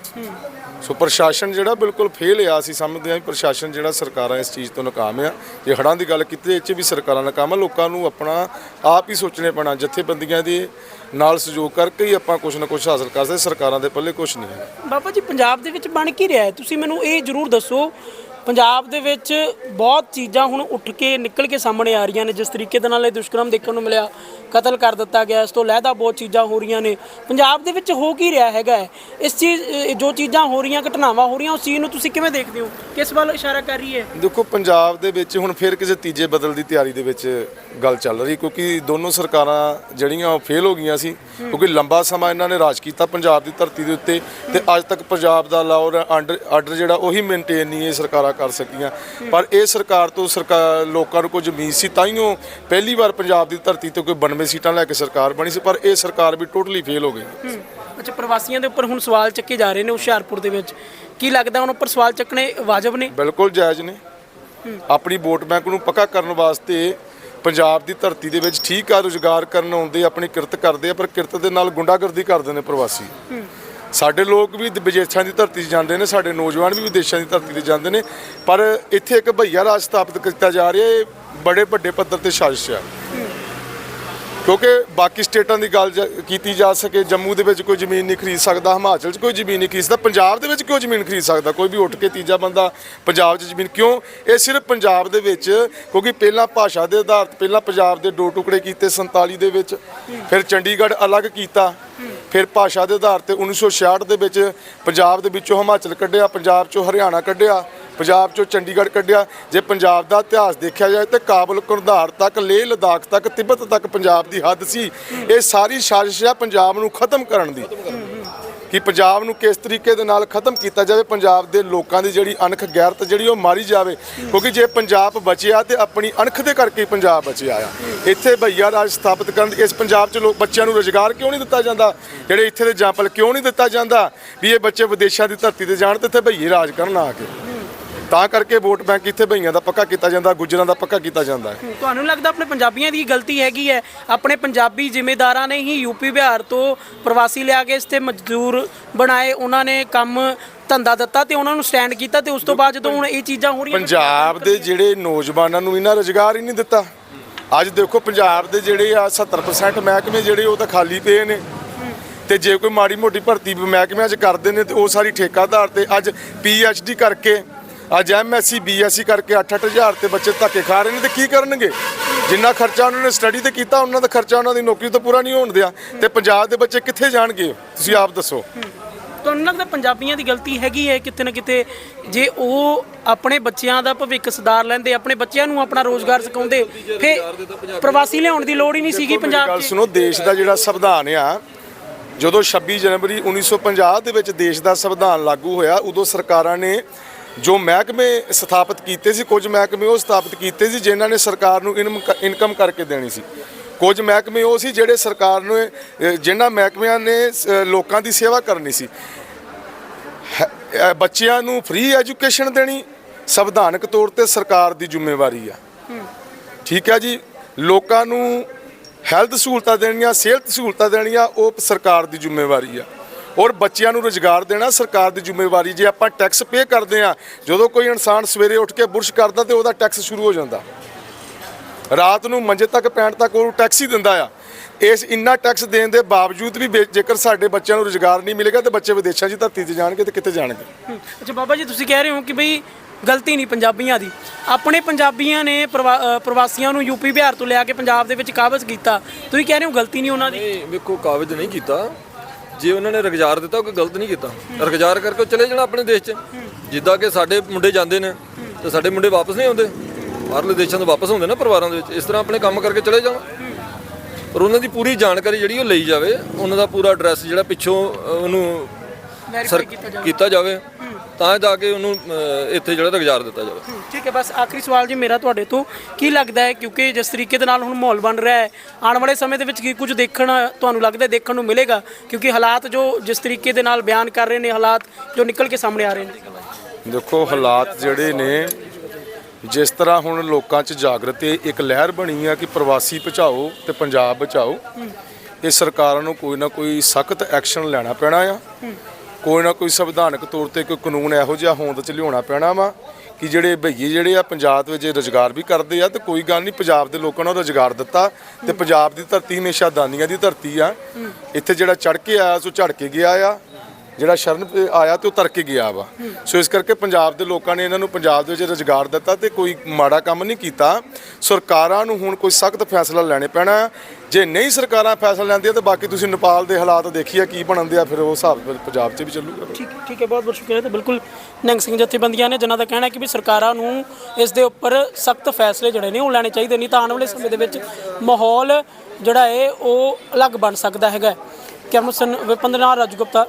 ਸੋ ਪ੍ਰਸ਼ਾਸਨ ਜਿਹੜਾ ਬਿਲਕੁਲ ਫੇਲ ਆ, ਅਸੀਂ ਸਮਝਦੇ ਹਾਂ ਵੀ ਪ੍ਰਸ਼ਾਸਨ ਜਿਹੜਾ ਸਰਕਾਰਾਂ ਇਸ ਚੀਜ਼ ਤੋਂ ਨਾਕਾਮ ਆ। ਜੇ ਹੜ੍ਹਾਂ ਦੀ ਗੱਲ ਕੀਤੀ, ਇਹ 'ਚ ਵੀ ਸਰਕਾਰਾਂ ਨਾਕਾਮ ਆ, ਲੋਕਾਂ ਨੂੰ ਆਪਣਾ ਆਪ ਹੀ ਸੋਚਣੇ ਪੈਣਾ, ਜਥੇਬੰਦੀਆਂ ਦੇ ਨਾਲ ਸਹਿਯੋਗ ਕਰਕੇ ਹੀ ਆਪਾਂ ਕੁਝ ਨਾ ਕੁਝ ਹਾਸਲ ਕਰ ਸਕਦੇ। ਸਰਕਾਰਾਂ ਦੇ ਪੱਲੇ ਕੁਝ ਨਹੀਂ ਹੈ ਬਾਬਾ ਜੀ, ਪੰਜਾਬ ਦੇ ਵਿੱਚ ਬਣ ਕੀ ਰਿਹਾ ਹੈ? ਤੁਸੀਂ ਮੈਨੂੰ ਇਹ ਜ਼ਰੂਰ ਦੱਸੋ ਪੰਜਾਬ ਦੇ ਵਿੱਚ ਬਹੁਤ ਚੀਜ਼ਾਂ ਹੁਣ ਉੱਠ ਕੇ ਨਿਕਲ ਕੇ ਸਾਹਮਣੇ ਆ ਰਹੀਆਂ ਨੇ। ਜਿਸ ਤਰੀਕੇ ਦੇ ਨਾਲ ਇਹ ਦੁਸ਼ਕਰਮ ਦੇਖਣ ਨੂੰ ਮਿਲਿਆ ਕਤਲ ਕਰ ਦਿੱਤਾ ਗਿਆ। ਇਸ ਤੋਂ ਲਹਿਦਾ ਬਹੁਤ ਚੀਜ਼ਾਂ ਹੋ ਰਹੀਆਂ ਨੇ। ਪੰਜਾਬ ਦੇ ਵਿੱਚ ਹੋ ਕੀ ਰਿਹਾ ਹੈਗਾ? ਇਸ ਚੀਜ਼ ਜੋ ਚੀਜ਼ਾਂ ਹੋ ਰਹੀਆਂ ਘਟਨਾਵਾਂ ਹੋ ਰਹੀਆਂ ਉਸ ਚੀਜ਼ ਨੂੰ ਤੁਸੀਂ ਕਿਵੇਂ ਦੇਖਦੇ ਹੋ? ਕਿਸ ਵੱਲ ਇਸ਼ਾਰਾ ਕਰ ਰਹੀ ਹੈ? ਦੇਖੋ ਪੰਜਾਬ ਦੇ ਵਿੱਚ ਹੁਣ ਫਿਰ ਕਿਸੇ ਤੀਜੇ ਬਦਲ ਦੀ ਤਿਆਰੀ ਦੇ ਵਿੱਚ ਗੱਲ ਚੱਲ ਰਹੀ ਕਿਉਂਕਿ ਦੋਨੋਂ ਸਰਕਾਰਾਂ ਜਿਹੜੀਆਂ ਉਹ ਫੇਲ ਹੋ ਗਈਆਂ ਸੀ ਕਿਉਂਕਿ ਲੰਬਾ ਸਮਾਂ ਇਹਨਾਂ ਨੇ ਰਾਜ ਕੀਤਾ ਪੰਜਾਬ ਦੀ ਧਰਤੀ ਦੇ ਉੱਤੇ ਤੇ ਅੱਜ ਤੱਕ ਪੰਜਾਬ ਦਾ ਲਾਅ ਔਰ ਆਰਡਰ ਜਿਹੜਾ ਉਹੀ ਮੇਨਟੇਨ ਨਹੀਂ ਇਹ ਸਰਕਾਰਾਂ ਕਰ ਸਕੀਆਂ। ਪਰ ਇਹ ਸਰਕਾਰ ਤੋਂ ਸਰਕਾਰ ਲੋਕਾਂ ਨੂੰ ਕੁਝ ਉਮੀਦ ਸੀ ਤਾਈਓ ਪਹਿਲੀ ਵਾਰ ਪੰਜਾਬ ਦੀ ਧਰਤੀ ਤੇ ਕੋਈ 92 ਸੀਟਾਂ ਲੈ ਕੇ ਸਰਕਾਰ ਬਣੀ ਸੀ ਪਰ ਇਹ ਸਰਕਾਰ ਵੀ ਟੋਟਲੀ ਫੇਲ ਹੋ ਗਈ। ਅੱਛਾ ਪ੍ਰਵਾਸੀਆਂ ਦੇ ਉੱਪਰ ਹੁਣ ਸਵਾਲ ਚੱਕੇ ਜਾ ਰਹੇ ਨੇ ਹੁਸ਼ਿਆਰਪੁਰ ਦੇ ਵਿੱਚ। ਕੀ ਲੱਗਦਾ ਹੁਣ ਉੱਪਰ ਸਵਾਲ ਚੱਕਣੇ ਵਾਜਬ ਨੇ? ਬਿਲਕੁਲ ਜਾਇਜ਼ ਨੇ। ਆਪਣੀ ਵੋਟ ਬੈਂਕ ਨੂੰ ਪੱਕਾ ਕਰਨ ਵਾਸਤੇ ਪੰਜਾਬ ਦੀ ਧਰਤੀ ਦੇ ਵਿੱਚ ਠੀਕ ਆ ਰੁਜ਼ਗਾਰ ਕਰਨ ਆਉਂਦੇ ਆਪਣੀ ਕਿਰਤ ਕਰਦੇ ਆ ਪਰ ਕਿਰਤ ਦੇ ਨਾਲ ਗੁੰਡਾਗਰਦੀ ਕਰਦੇ ਨੇ ਪ੍ਰਵਾਸੀ। ਸਾਡੇ ਲੋਕ ਵੀ ਵਿਦੇਸ਼ਾਂ ਦੀ ਧਰਤੀ 'ਤੇ ਜਾਂਦੇ ਨੇ, ਸਾਡੇ ਨੌਜਵਾਨ ਵੀ ਵਿਦੇਸ਼ਾਂ ਦੀ ਧਰਤੀ ਤੇ ਜਾਂਦੇ ਨੇ, ਪਰ ਇੱਥੇ ਇੱਕ ਭਈਆ ਰਾਜ ਸਥਾਪਿਤ ਕੀਤਾ ਜਾ ਰਿਹਾ, ਇਹ ਬੜੇ ਵੱਡੇ ਪੱਧਰ ਤੇ ਸਾਜ਼ਿਸ਼ ਆ। ਕਿਉਂਕਿ ਬਾਕੀ ਸਟੇਟਾਂ ਦੀ ਗੱਲ ਕੀਤੀ ਜਾ ਸਕੇ, ਜੰਮੂ ਦੇ ਵਿੱਚ ਕੋਈ ਜ਼ਮੀਨ ਨਹੀਂ ਖਰੀਦ ਸਕਦਾ, ਹਿਮਾਚਲ 'ਚ ਕੋਈ ਜ਼ਮੀਨ ਨਹੀਂ ਖਰੀਦ ਸਕਦਾ, ਪੰਜਾਬ ਦੇ ਵਿੱਚ ਕਿਉਂ ਜ਼ਮੀਨ ਖਰੀਦ ਸਕਦਾ? ਕੋਈ ਵੀ ਉੱਠ ਕੇ ਤੀਜਾ ਬੰਦਾ ਪੰਜਾਬ 'ਚ ਜ਼ਮੀਨ ਕਿਉਂ? ਇਹ ਸਿਰਫ ਪੰਜਾਬ ਦੇ ਵਿੱਚ, ਕਿਉਂਕਿ ਪਹਿਲਾਂ ਭਾਸ਼ਾ ਦੇ ਆਧਾਰ ਤੇ, ਪਹਿਲਾਂ ਪੰਜਾਬ ਦੇ ਦੋ ਟੁਕੜੇ ਕੀਤੇ 47 ਦੇ ਵਿੱਚ, ਫਿਰ ਚੰਡੀਗੜ੍ਹ ਅਲੱਗ ਕੀਤਾ। ਫਿਰ ਭਾਸ਼ਾ ਦੇ ਆਧਾਰ ਤੇ 1966 ਦੇ ਵਿੱਚ ਪੰਜਾਬ ਦੇ ਵਿੱਚੋਂ ਹਿਮਾਚਲ ਕੱਢਿਆ, ਪੰਜਾਬ 'ਚੋਂ ਹਰਿਆਣਾ ਕੱਢਿਆ, ਪੰਜਾਬ 'ਚੋਂ ਚੰਡੀਗੜ੍ਹ ਕੱਢਿਆ। ਜੇ ਪੰਜਾਬ ਦਾ ਇਤਿਹਾਸ ਦੇਖਿਆ ਜਾਏ ਤੇ ਕਾਬਲ ਕੰਧਾਰ ਤੱਕ, ਲੇਹ ਲਦਾਖ ਤੱਕ, ਤਿੱਬਤ ਤੱਕ ਪੰਜਾਬ ਦੀ ਹੱਦ ਸੀ। ਇਹ ਸਾਰੀ ਸਾਜ਼ਿਸ਼ ਹੈ ਪੰਜਾਬ ਨੂੰ ਖਤਮ ਕਰਨ ਦੀ। ਕਿ ਪੰਜਾਬ ਨੂੰ ਕਿਸ ਤਰੀਕੇ ਦੇ ਨਾਲ ਖਤਮ ਕੀਤਾ ਜਾਵੇ, ਪੰਜਾਬ ਦੇ ਲੋਕਾਂ ਦੀ ਜਿਹੜੀ ਅਣਖ ਗੈਰਤ ਜਿਹੜੀ ਉਹ ਮਾਰੀ ਜਾਵੇ, ਕਿਉਂਕਿ ਜੇ ਪੰਜਾਬ ਬਚਿਆ ਤੇ ਆਪਣੀ ਅਣਖ ਦੇ ਕਰਕੇ ਹੀ ਪੰਜਾਬ ਬਚਿਆ ਆ। ਇੱਥੇ ਭਈਆ ਰਾਜ ਸਥਾਪਿਤ ਕਰਨ, ਇਸ ਪੰਜਾਬ 'ਚ ਲੋਕ ਬੱਚਿਆਂ ਨੂੰ ਰੋਜ਼ਗਾਰ ਕਿਉਂ ਨਹੀਂ ਦਿੱਤਾ ਜਾਂਦਾ? ਜਿਹੜੇ ਇੱਥੇ ਦੇ ਜੰਪਲ ਕਿਉਂ ਨਹੀਂ ਦਿੱਤਾ ਜਾਂਦਾ? ਵੀ ਇਹ ਬੱਚੇ ਵਿਦੇਸ਼ਾਂ ਦੀ ਧਰਤੀ ਤੇ ਜਾਣ ਤੇ ਇੱਥੇ ਭਈਏ ਰਾਜ ਕਰਨ ਆ ਕੇ। ਤਾਂ ਕਰਕੇ ਵੋਟ ਬੈਂਕ ਇੱਥੇ ਭਈਆਂ ਦਾ ਪੱਕਾ ਕੀਤਾ ਜਾਂਦਾ ਗੁੱਜਰਾਂ ਦਾ ਪੱਕਾ ਕੀਤਾ ਜਾਂਦਾ। ਹੈ ਤੁਹਾਨੂੰ ਲੱਗਦਾ ਆਪਣੇ ਪੰਜਾਬੀਆਂ ਦੀ ਗਲਤੀ ਹੈਗੀ ਹੈ? ਆਪਣੇ ਪੰਜਾਬੀ ਜ਼ਿੰਮੇਦਾਰਾਂ ਨੇ ਹੀ ਯੂਪੀ ਬਿਹਾਰ ਤੋਂ ਪ੍ਰਵਾਸੀ ਲਿਆ ਕੇ ਇੱਥੇ ਮਜ਼ਦੂਰ ਬਣਾਏ ਉਹਨਾਂ ਨੇ ਕੰਮ ਧੰਦਾ ਦਿੱਤਾ ਤੇ ਉਹਨਾਂ ਨੂੰ ਸਟੈਂਡ ਕੀਤਾ ਤੇ ਉਸ ਤੋਂ ਬਾਅਦ ਜਦੋਂ ਹੁਣ ਇਹ ਚੀਜ਼ਾਂ ਹੋ ਰਹੀਆਂ ਪੰਜਾਬ ਦੇ ਜਿਹੜੇ ਨੌਜਵਾਨਾਂ ਨੂੰ ਇਹਨਾਂ ਰੁਜ਼ਗਾਰ ਹੀ ਨਹੀਂ ਦਿੱਤਾ। ਅੱਜ ਦੇਖੋ ਪੰਜਾਬ ਦੇ ਜਿਹੜੇ ਆ 70% ਮਹਿਕਮੇ ਜਿਹੜੇ ਉਹ ਤਾਂ ਖਾਲੀ ਪਏ ਨੇ। ਤੇ ਜੇ ਕੋਈ ਮਾੜੀ ਮੋਟੀ ਭਰਤੀ ਮਹਿਕਮਿਆਂ 'ਚ ਕਰਦੇ ਨੇ ਤੇ ਉਹ ਸਾਰੀ ਠੇਕਾਦਾਰ ਤੇ ਅੱਜ ਡੀ ਕਰਕੇ ਅੱਜ ਐਮਐਸਸੀ ਬੀਐਸਸੀ ਕਰਕੇ 8-8 ਹਜ਼ਾਰ ਤੇ ਬੱਚੇ ਧੱਕੇ ਖਾ ਰਹੇ ਨੇ ਤੇ ਕੀ ਕਰਨਗੇ? ਜਿੰਨਾ ਖਰਚਾ ਉਹਨਾਂ ਨੇ ਸਟੱਡੀ ਤੇ ਕੀਤਾ ਉਹਨਾਂ ਦਾ ਖਰਚਾ ਉਹਨਾਂ ਦੀ ਨੌਕਰੀ ਤੋਂ ਪੂਰਾ ਨਹੀਂ ਹੋਣ ਦਿਆ। ਤੇ ਪੰਜਾਬ ਦੇ ਬੱਚੇ ਕਿੱਥੇ ਜਾਣਗੇ? ਤੁਸੀਂ ਆਪ ਦੱਸੋ। ਤੁਹਾਨੂੰ ਲੱਗਦਾ ਪੰਜਾਬੀਆਂ ਦੀ ਗਲਤੀ ਹੈਗੀ ਹੈ ਕਿਤੇ ਨਾ ਕਿਤੇ? ਜੇ ਉਹ ਆਪਣੇ ਬੱਚਿਆਂ ਦਾ ਭਵਿੱਖ ਸੁਧਾਰ ਲੈਂਦੇ ਆਪਣੇ ਬੱਚਿਆਂ ਨੂੰ ਆਪਣਾ ਰੋਜ਼ਗਾਰ ਸਿਖਾਉਂਦੇ ਫੇ ਪ੍ਰਵਾਸੀ ਲਿਆਉਣ ਦੀ ਲੋੜ ਹੀ ਨਹੀਂ ਸੀਗੀ ਪੰਜਾਬ ਗੱਲ 'ਚ। ਸੁਣੋ ਦੇਸ਼ ਦਾ ਜਿਹੜਾ ਸੰਵਿਧਾਨ ਆ ਜਦੋਂ 26 ਜਨਵਰੀ 1950 ਦੇ ਵਿੱਚ ਦੇਸ਼ ਦਾ ਸੰਵਿਧਾਨ ਲਾਗੂ ਹੋਇਆ ਉਦੋਂ ਸਰਕਾਰਾਂ ਨੇ ਜੋ ਮਹਿਕਮੇ ਸਥਾਪਿਤ ਕੀਤੇ ਸੀ ਕੁਝ ਮਹਿਕਮੇ ਉਹ ਸਥਾਪਿਤ ਕੀਤੇ ਸੀ ਜਿਨ੍ਹਾਂ ਨੇ ਸਰਕਾਰ ਨੂੰ ਇਨਮ- ਇਨਕਮ ਕਰਕੇ ਦੇਣੀ ਸੀ। ਕੁਝ ਮਹਿਕਮੇ ਉਹ ਸੀ ਜਿਹੜੇ ਸਰਕਾਰ ਨੂੰ ਅਹ, ਜਿਨ੍ਹਾਂ ਮਹਿਕਮਿਆਂ ਨੇ ਅਹ, ਲੋਕਾਂ ਦੀ ਸੇਵਾ ਕਰਨੀ ਸੀ। ਬੱਚਿਆਂ ਨੂੰ ਫ੍ਰੀ ਐਜੂਕੇਸ਼ਨ ਦੇਣੀ ਸੰਵਿਧਾਨਕ ਤੌਰ ਤੇ ਸਰਕਾਰ ਦੀ ਜ਼ਿੰਮੇਵਾਰੀ ਆ। ਠੀਕ ਹੈ ਜੀ? ਲੋਕਾਂ ਨੂੰ ਹੈਲਥ ਸਹੂਲਤਾਂ ਦੇਣੀਆਂ ਸਿਹਤ ਸਹੂਲਤਾਂ ਦੇਣੀਆਂ ਉਹ ਸਰਕਾਰ ਦੀ ਜ਼ਿੰਮੇਵਾਰੀ ਆ। ਔਰ ਬੱਚਿਆਂ ਨੂੰ ਰੋਜ਼ਗਾਰ ਦੇਣਾ ਸਰਕਾਰ ਦੀ ਜ਼ਿੰਮੇਵਾਰੀ। ਜੇ ਆਪਾਂ ਟੈਕਸ ਪੇ ਕਰਦੇ ਆ ਜਦੋਂ ਕੋਈ ਇਨਸਾਨ ਸਵੇਰੇ ਉੱਠ ਕੇ ਬੁਰਸ਼ ਕਰਦਾ ਤੇ ਉਹਦਾ ਟੈਕਸ ਸ਼ੁਰੂ ਹੋ ਜਾਂਦਾ। ਰਾਤ ਨੂੰ ਮੰਜੇ ਤੱਕ ਪੈਣ ਤੱਕ ਉਹ ਟੈਕਸ ਹੀ ਦਿੰਦਾ ਆ। ਇਸ ਇੰਨਾ ਟੈਕਸ ਦੇਣ ਦੇ ਬਾਵਜੂਦ ਵੀ ਜੇਕਰ ਸਾਡੇ ਬੱਚਿਆਂ ਨੂੰ ਰੋਜ਼ਗਾਰ ਨਹੀਂ ਮਿਲੇਗਾ ਤੇ ਬੱਚੇ ਵਿਦੇਸ਼ਾਂ 'ਚ ਧਰਤੀ ਤੇ ਜਾਣਗੇ ਤੇ ਕਿੱਥੇ ਜਾਣਗੇ। ਅੱਛਾ ਬਾਬਾ ਜੀ ਤੁਸੀਂ ਕਹਿ ਰਹੇ ਹੋ ਕਿ ਬਈ ਗਲਤੀ ਨਹੀਂ ਪੰਜਾਬੀਆਂ ਦੀ। ਆਪਣੇ ਪੰਜਾਬੀਆਂ ਨੇ ਪ੍ਰਵਾਸੀਆਂ ਨੂੰ ਯੂਪੀ ਬਿਹਾਰ ਤੋਂ ਲਿਆ ਕੇ ਪੰਜਾਬ ਦੇ ਵਿੱਚ ਕਾਬਜ਼ ਕੀਤਾ। ਤੁਸੀਂ ਕਹਿ ਰਹੇ ਹੋ ਗਲਤੀ ਨਹੀਂ ਉਹਨਾਂ ਦੀ? ਨਹੀਂ ਵੇਖੋ ਕਾਬਜ਼ ਨਹੀਂ ਕੀਤਾ। ਜੇ ਉਹਨਾਂ ਨੇ ਰੁਜ਼ਗਾਰ ਦਿੱਤਾ, ਉਹ ਕੋਈ ਗਲਤ ਨਹੀਂ ਕੀਤਾ। ਰੁਜ਼ਗਾਰ ਕਰਕੇ ਉਹ ਚਲੇ ਜਾਣਾ ਆਪਣੇ ਦੇਸ਼ 'ਚ। ਜਿੱਦਾਂ ਕਿ ਸਾਡੇ ਮੁੰਡੇ ਜਾਂਦੇ ਨੇ, ਤੇ ਸਾਡੇ ਮੁੰਡੇ ਵਾਪਸ ਨਹੀਂ ਆਉਂਦੇ। ਬਾਹਰਲੇ ਦੇਸ਼ਾਂ ਤੋਂ ਵਾਪਸ ਹੁੰਦੇ ਨਾ ਪਰਿਵਾਰਾਂ ਦੇ ਵਿੱਚ। ਇਸ ਤਰ੍ਹਾਂ ਆਪਣੇ ਕੰਮ ਕਰਕੇ ਚਲੇ ਜਾਣ। ਪਰ ਉਹਨਾਂ ਦੀ ਪੂਰੀ ਜਾਣਕਾਰੀ ਜਿਹੜੀ ਉਹ ਲਈ ਜਾਵੇ, ਉਹਨਾਂ ਦਾ ਪੂਰਾ ਐਡਰੈਸ ਜਿਹੜਾ ਪਿੱਛੋਂ ਉਹਨੂੰ ਸਰ ਕੀਤਾ ਜਾਵੇ। ਤਾਂ ਜਾ ਕੇ ਉਹਨੂੰ ਇੱਥੇ ਜਿਹੜਾ ਰੁਜ਼ਗਾਰ ਦਿੱਤਾ ਜਾਵੇ। ਠੀਕ ਹੈ ਬਸ ਆਖਰੀ ਸਵਾਲ ਜੀ ਮੇਰਾ ਤੁਹਾਡੇ ਤੋਂ। ਕੀ ਲੱਗਦਾ ਹੈ ਕਿਉਂਕਿ ਜਿਸ ਤਰੀਕੇ ਦੇ ਨਾਲ ਹੁਣ ਮਾਹੌਲ ਬਣ ਰਿਹਾ ਹੈ ਆਉਣ ਵਾਲੇ ਸਮੇਂ ਦੇ ਵਿੱਚ ਕੀ ਕੁਝ ਦੇਖਣ ਤੁਹਾਨੂੰ ਲੱਗਦਾ ਹੈ ਦੇਖਣ ਨੂੰ ਮਿਲੇਗਾ? ਕਿਉਂਕਿ ਹਾਲਾਤ ਜੋ ਜਿਸ ਤਰੀਕੇ ਦੇ ਨਾਲ ਬਿਆਨ ਕਰ ਰਹੇ ਨੇ ਹਾਲਾਤ ਜੋ ਨਿਕਲ ਕੇ ਸਾਹਮਣੇ ਆ ਰਹੇ ਨੇ। ਦੇਖੋ ਹਾਲਾਤ ਜਿਹੜੇ ਨੇ ਜਿਸ ਤਰ੍ਹਾਂ ਹੁਣ ਲੋਕਾਂ 'ਚ ਜਾਗਰਤੀ ਇੱਕ ਲਹਿਰ ਬਣੀ ਆ ਕਿ ਪ੍ਰਵਾਸੀ ਬਚਾਓ ਤੇ ਪੰਜਾਬ ਬਚਾਓ ਇਹ ਸਰਕਾਰਾਂ ਨੂੰ ਕੋਈ ਨਾ ਕੋਈ ਸਖਤ ਐਕਸ਼ਨ ਲੈਣਾ ਪੈਣਾ ਆ। ਕੋਈ ਨਾ ਕੋਈ ਸੰਵਿਧਾਨਕ ਤੌਰ ਤੇ ਕੋਈ ਕਾਨੂੰਨ ਇਹੋ ਜਿਹਾ ਹੋਂਦ 'ਚ ਲਿਆਉਣਾ ਪੈਣਾ ਵਾ ਕਿ ਜਿਹੜੇ ਭਈਏ ਜਿਹੜੇ ਆ ਪੰਜਾਬ ਵਿੱਚ ਰੋਜ਼ਗਾਰ ਵੀ ਕਰਦੇ ਆ ਤੇ ਕੋਈ ਗੱਲ ਨਹੀਂ ਪੰਜਾਬ ਦੇ ਲੋਕਾਂ ਨੂੰ ਰੋਜ਼ਗਾਰ ਦਿੱਤਾ ਤੇ ਪੰਜਾਬ ਦੀ ਧਰਤੀ ਹਮੇਸ਼ਾ ਦਾਨੀਆਂ ਦੀ ਧਰਤੀ ਆ। ਇੱਥੇ ਜਿਹੜਾ ਚੜ ਕੇ ਆਇਆ ਸੋ ਝੜ ਕੇ ਗਿਆ ਆ। ਜਿਹੜਾ ਸ਼ਰਨ ਆਇਆ ਤੇ ਉਹ ਤਰ ਕੇ ਗਿਆ ਵਾ। ਸੋ ਇਸ ਕਰਕੇ ਪੰਜਾਬ ਦੇ ਲੋਕਾਂ ਨੇ ਇਹਨਾਂ ਨੂੰ ਪੰਜਾਬ ਦੇ ਵਿੱਚ ਰੁਜ਼ਗਾਰ ਦਿੱਤਾ ਤੇ ਕੋਈ ਮਾੜਾ ਕੰਮ ਨਹੀਂ ਕੀਤਾ। ਸਰਕਾਰਾਂ ਨੂੰ ਹੁਣ ਕੋਈ ਸਖਤ ਫੈਸਲਾ ਲੈਣੇ ਪੈਣਾ ਜੇ ਨਹੀਂ ਸਰਕਾਰਾਂ ਫੈਸਲਾ ਲੈਂਦੀਆਂ ਤਾਂ ਬਾਕੀ ਤੁਸੀਂ ਨੇਪਾਲ ਦੇ ਹਾਲਾਤ ਦੇਖੀਏ, ਕੀ ਬਣਦੇ ਆ, ਫਿਰ ਉਹ ਹਿਸਾਬ ਪੰਜਾਬ 'ਚ ਵੀ ਚੱਲੂਗਾ। ਠੀਕ ਠੀਕ ਹੈ, ਬਹੁਤ ਬਹੁਤ ਸ਼ੁਕਰੀਆ। ਤੇ ਬਿਲਕੁਲ ਨਿਹੰਗ ਸਿੰਘ ਜਥੇਬੰਦੀਆਂ ਨੇ ਜਿਨ੍ਹਾਂ ਦਾ ਕਹਿਣਾ ਹੈ ਕਿ ਵੀ ਸਰਕਾਰਾਂ ਨੂੰ ਇਸ ਦੇ ਉੱਪਰ ਸਖਤ ਫੈਸਲੇ ਜਿਹੜੇ ਨੇ ਉਹ ਲੈਣੇ ਚਾਹੀਦੇ ਨਹੀਂ ਤਾਂ ਆਉਣ ਵਾਲੇ ਸਮੇਂ ਦੇ ਵਿੱਚ ਮਾਹੌਲ ਜਿਹੜਾ ਹੈ ਉਹ ਅਲੱਗ ਬਣ ਸਕਦਾ ਹੈਗਾ ਕੈਮਰਸਨ ਵਿਪੰਦਨਾ ਰਾਜੂ ਗੁਪਤਾ